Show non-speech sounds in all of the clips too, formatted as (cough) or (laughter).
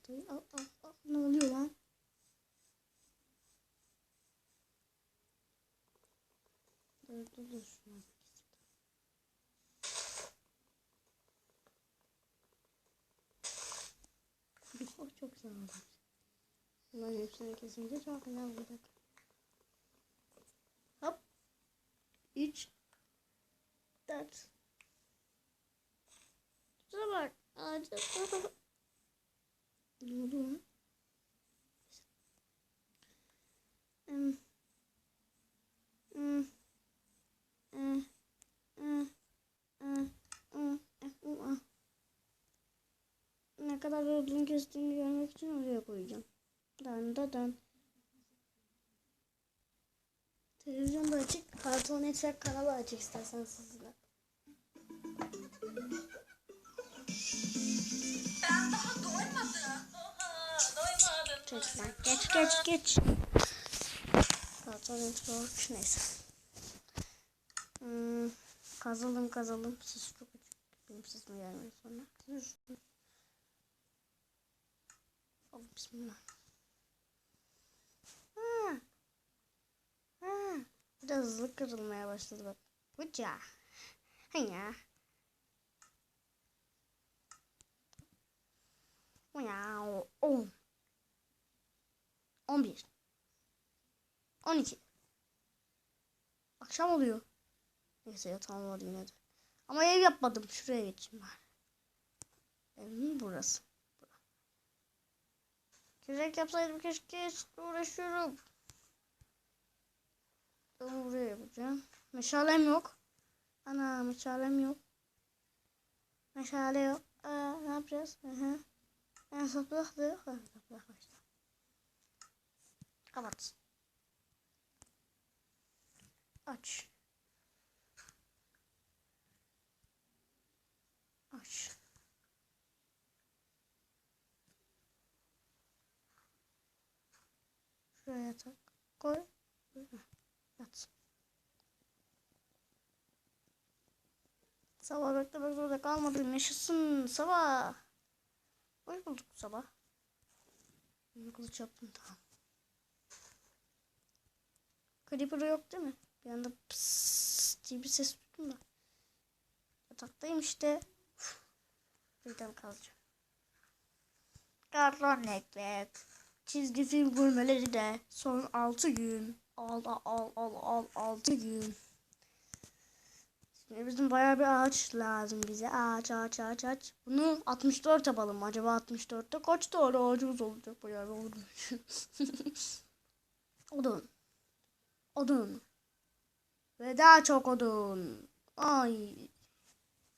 baltayı. Al al al. Ne oluyor lan? Dur dur dur. şuna. Oh, çok güzel oldu. Bunların hepsini kesince çok güzel olacak. Hop. 3 4 Şuna bak. Ne oldu lan? Hmm. Hmm. Hmm. Hmm. Hmm. Hmm. Hmm. Ne kadar odun kestiğimi görmek için oraya koyacağım. Dan da dan. Televizyon da açık. Karton Network kanalı açık istersen sizler. Doymadım. Geç. Geç geç. Karton Network neyse. Hmm, kazalım kazalım. Siz çok. Benim sesime gelmiyor sonra. Oh, bismillah. Ha. Ha. Biraz hızlı kırılmaya başladı bak. Hıca. Hıya. Wow. 10. 11. 12. Akşam oluyor. Neyse yatağım var yine de. Ama ev yapmadım. Şuraya geçeyim ben. Evim burası. Kürek yapsaydım keşke uğraşıyorum. Ben buraya yapacağım. Meşalem yok. Ana meşalem yok. Meşale yok. Aa, ne yapacağız? Hı hı. En saplık da yok. Saplık var. Kapat. Aç. Aç. Şuraya tak. Koy. Yat. Sabah beklemek zorunda kalmadım. Yaşasın sabah. Hoş bulduk sabah. Kılıç yaptım tamam. Creeper yok değil mi? Bir anda pıs diye bir ses duydum da. Yataktayım işte. Uf. Birden kalacağım. Karton ekmek. Çizgi film gurmeleri de son 6 gün. Al al al al al 6 gün. Şimdi bizim bayağı bir ağaç lazım bize. Ağaç ağaç ağaç ağaç. Bunu 64 yapalım. Acaba 64'te kaç tane ağacımız olacak? Bayağı bir odun. (laughs) odun. Odun. Ve daha çok odun. Ay.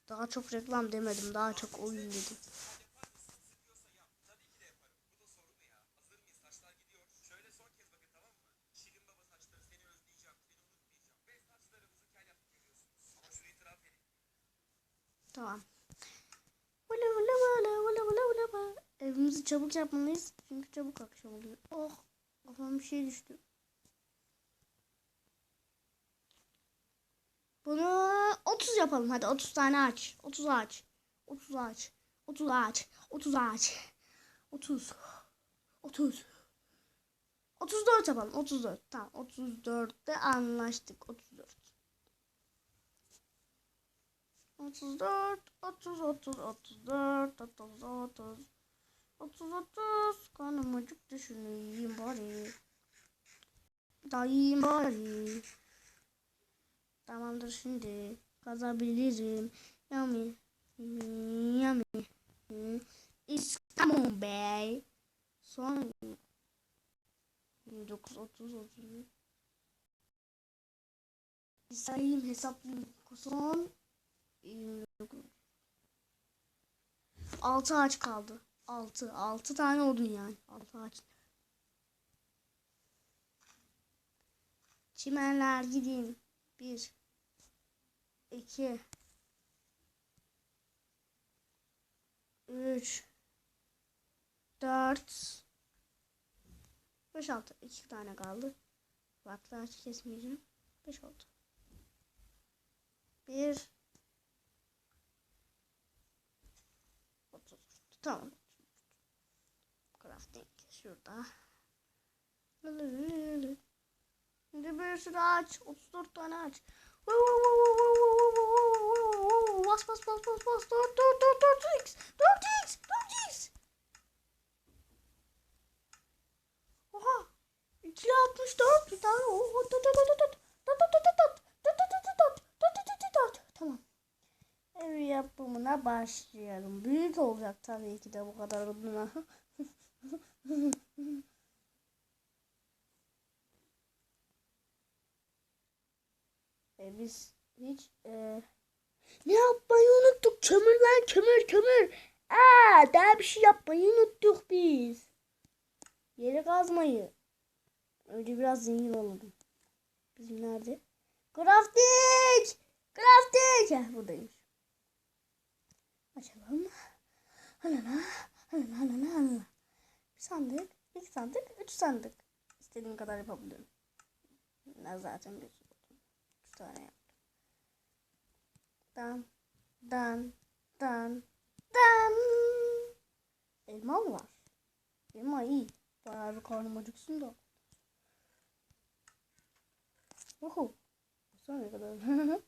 Daha çok reklam demedim. Daha çok oyun dedim. Tamam. Vıla. Evimizi çabuk yapmalıyız. Çünkü çabuk akşam oluyor. Oh. Kafama bir şey düştü. Bunu 30 yapalım. Hadi 30 tane ağaç. 30 ağaç. 30 ağaç. 30 ağaç. 30 ağaç. 30. 30. 34 yapalım. 34. Tamam. 34'te anlaştık. 34. 34, 30, 30, 34, 30, 30, 30, 30. Karnım acıktı şunu yiyeyim bari. Daha bari. Tamamdır şimdi. Kazabilirim. Yummy. Yummy. İstanbul Bey. Son 29, 30, 30. Bir sayayım hesaplayayım. Son 6 ağaç kaldı. 6. 6 tane odun yani. 6 ağaç. Çimenler gideyim. 1 2 3 4 5 6 2 tane kaldı. Farklı ağaç kesmeyeceğim. 5 oldu. 1 Tamam. Şurada. Şimdi bir sürü ağaç. 34 tane ağaç. Bas bas bas bas bas. 4 4 4 4 x 4 x 4 x Oha. 2 64 bir tane. Oha. Tut tut tut tut. Tamam. Ev yapımına başlayalım. Büyük olacak tabii ki de bu kadar oduna. E biz hiç e, ne yapmayı unuttuk? Kömür lan kömür kömür. Aa, daha bir şey yapmayı unuttuk biz. Yeri kazmayı. Önce biraz zengin olalım. Bizim nerede? Crafting! Crafting! Heh, buradaymış. Açalım. Halala, halala, halala, halala. Bir sandık, iki sandık, üç sandık. İstediğim kadar yapabilirim. Ben zaten bir tane yaptım. Dan, dan, dan, dan. Elma mı var? Elma iyi. Bayağı bir karnım acıksın da. Oho. Sonra ne kadar? (laughs)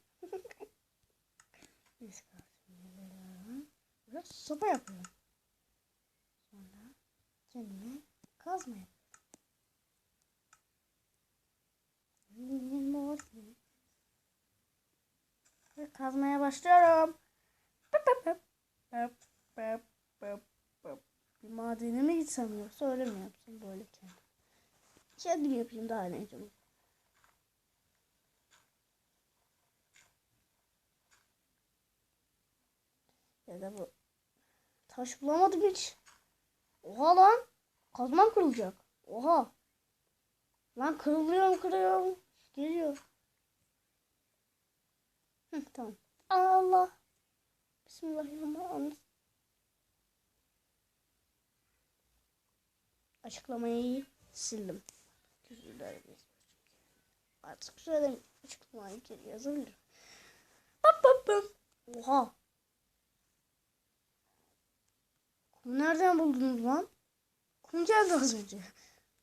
Neyse kardeşim. Biraz sopa yapıyorum. Sonra kendime kazma yapıyorum. Ve kazmaya başlıyorum. Bir madene mi gitsem yoksa öyle mi yapsam böyle kendim? Kendim yapayım daha eğlenceli. Ya da bu. Taş bulamadım hiç. Oha lan. Kazmam kırılacak. Oha. Lan kırılıyorum kırıyorum. Geliyor. Hı, tamam. Allah. Bismillahirrahmanirrahim. Açıklamayı sildim. Artık şöyle açıklamayı geri yazabilirim. Pap pap pap. Oha. Kum nereden buldunuz lan? Kum geldi az önce.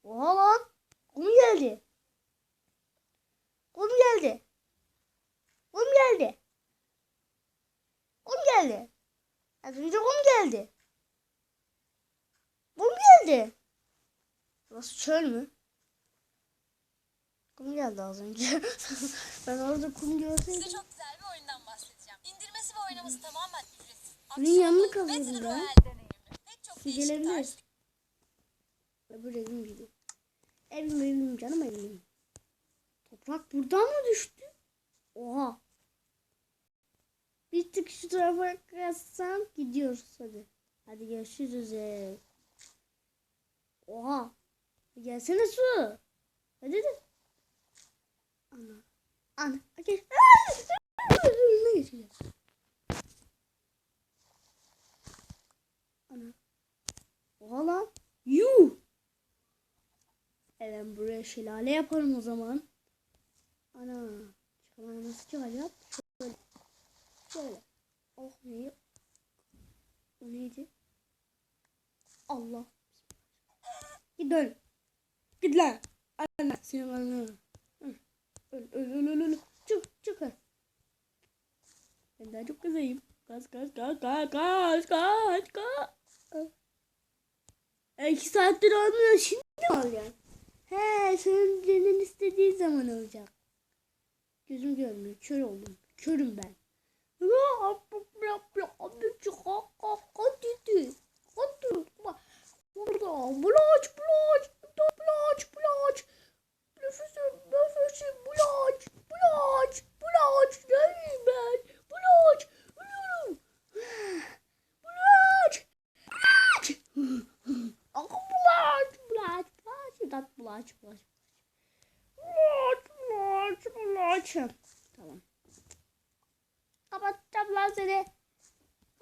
Oha lan. Kum geldi. Kum geldi. Kum geldi. Kum geldi. Az önce kum geldi. Kum geldi. Burası çöl mü? Kum geldi az önce. (laughs) ben orada kum Size görseydim. çok güzel bir oyundan bahsedeceğim. İndirmesi ve oynaması tamamen ücretsiz. Bunun yanını Battle ben. Değişik gelebilir. Öbür evim gibi. Evim evim canım evim. Toprak buradan mı düştü? Oha. Bir tık şu tarafa kaçsam gidiyoruz hadi. Hadi görüşürüz. ev. Oha. Gelsene su. Hadi de. Ana. Ana. Gel. Ana. Oha lan. Yuh. Evet buraya şelale yaparım o zaman. Ana. Çıkamaya nasıl çıkacağım? Şöyle. Şöyle. Oh neyi? O neydi? Allah. Git öl. Git lan. Senin ananı. Hı. Öl öl öl öl öl. Çık çık. Ben daha çok kızayım. Kaç kaç kaç kaç kaç kaç kaç. E, iki saattir olmuyor. Şimdi mi olacak? He senin canın istediği zaman olacak. Gözüm görmüyor. Kör oldum. Körüm ben. Burada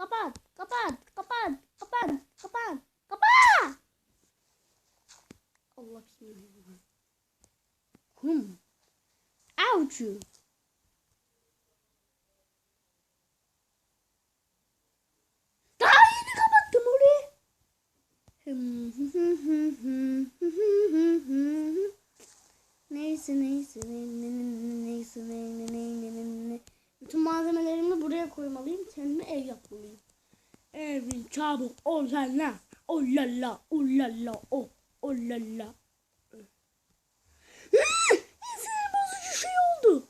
kapat kapat kapat kapat kapat kapat Allah bismillahirrahmanirrahim kum Ouch. yer koymalıyım. Kendime ev yapmalıyım. Evin çabuk olana. Oh la la, oh la la, oh, bozucu şey oldu.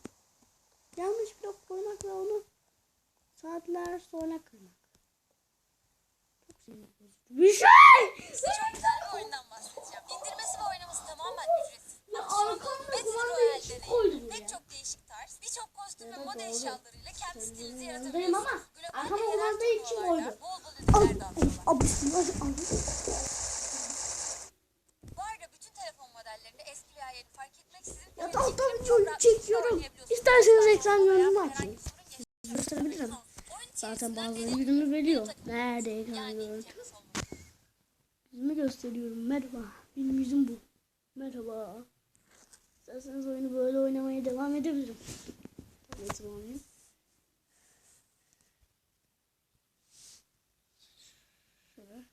Yanlış blok koymak ve onu saatler sonra kırmak. Bir şey! Çok güzel bir oyundan bahsedeceğim. İndirmesi ve oynaması tamamen ücretsiz. Ya arkamda kumanda şey hiç koydum ya. Pek çok değişik tarz, birçok kostüm ve model eşyaları yaratabiliyorsunuz. ama arkama kumanda için bol Al, al, bismillah, al. Bu arada bütün telefon modellerinde eski veya yeni fark etmeksizin Ya çektirip videoyu rahat çekiyorum. İsterseniz ekran görünümü açayım. Gösterebilirim. Zaten bazıları yüzümü veriyor. Nerede ekran görüntü? Yüzümü gösteriyorum. Merhaba. Benim yüzüm bu. Merhaba. İsterseniz oyunu böyle oynamaya devam edebilirim. Tabletimi alayım. Şöyle.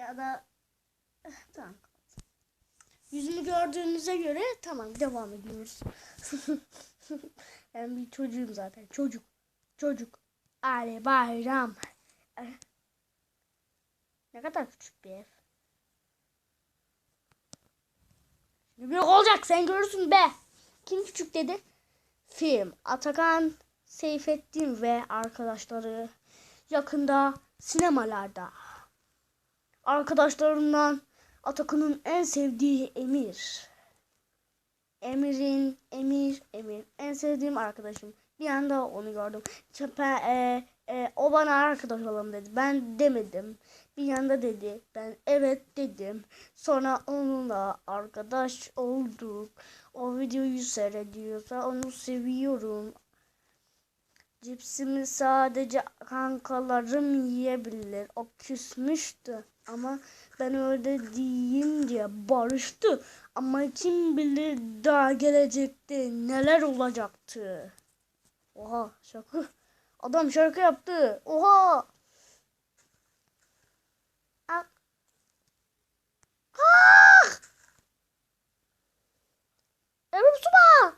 Ya da Eh, tamam. Yüzümü gördüğünüze göre tamam devam ediyoruz. (laughs) ben bir çocuğum zaten. Çocuk. Çocuk. Ali Bayram. Eh. Ne kadar küçük bir ev. Şimdi büyük olacak sen görürsün be. Kim küçük dedi? Film. Atakan Seyfettin ve arkadaşları yakında sinemalarda. Arkadaşlarımdan Atakan'ın en sevdiği Emir. Emir'in, Emir, Emir. En sevdiğim arkadaşım. Bir anda onu gördüm. Çöpe, e, e, o bana arkadaş olalım dedi. Ben demedim. Bir yanda dedi. Ben evet dedim. Sonra onunla arkadaş olduk. O videoyu seyrediyorsa onu seviyorum. Cipsimi sadece kankalarım yiyebilir. O küsmüştü. Ama ben öyle deyince barıştı. Ama kim bilir daha gelecekte neler olacaktı. Oha şaka. Adam şarkı yaptı. Oha. Ah. Ah! Evrim suba.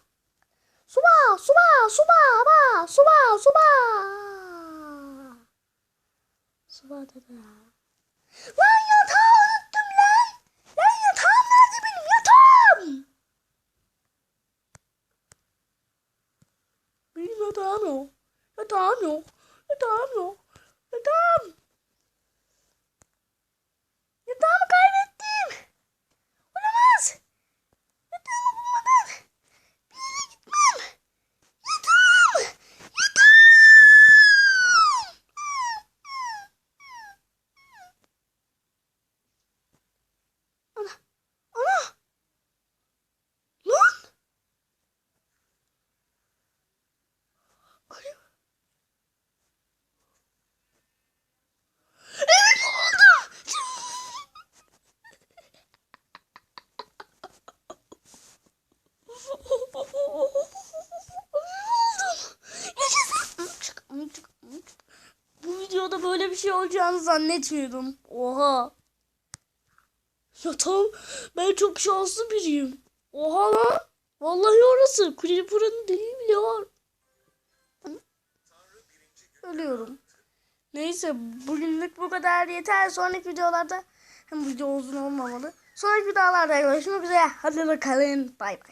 Suba, suba, suba, ba, suba, suba. Suba dedi. 我要逃。Videoda böyle bir şey olacağını zannetmiyordum. Oha. Ya tamam ben çok şanslı biriyim. Oha lan. Vallahi orası. Creeper'ın deliği bile var. Ölüyorum. Neyse bugünlük bu kadar yeter. Sonraki videolarda hem video uzun olmamalı. Sonraki videolarda görüşmek üzere. Hadi bakalın. Bay bay.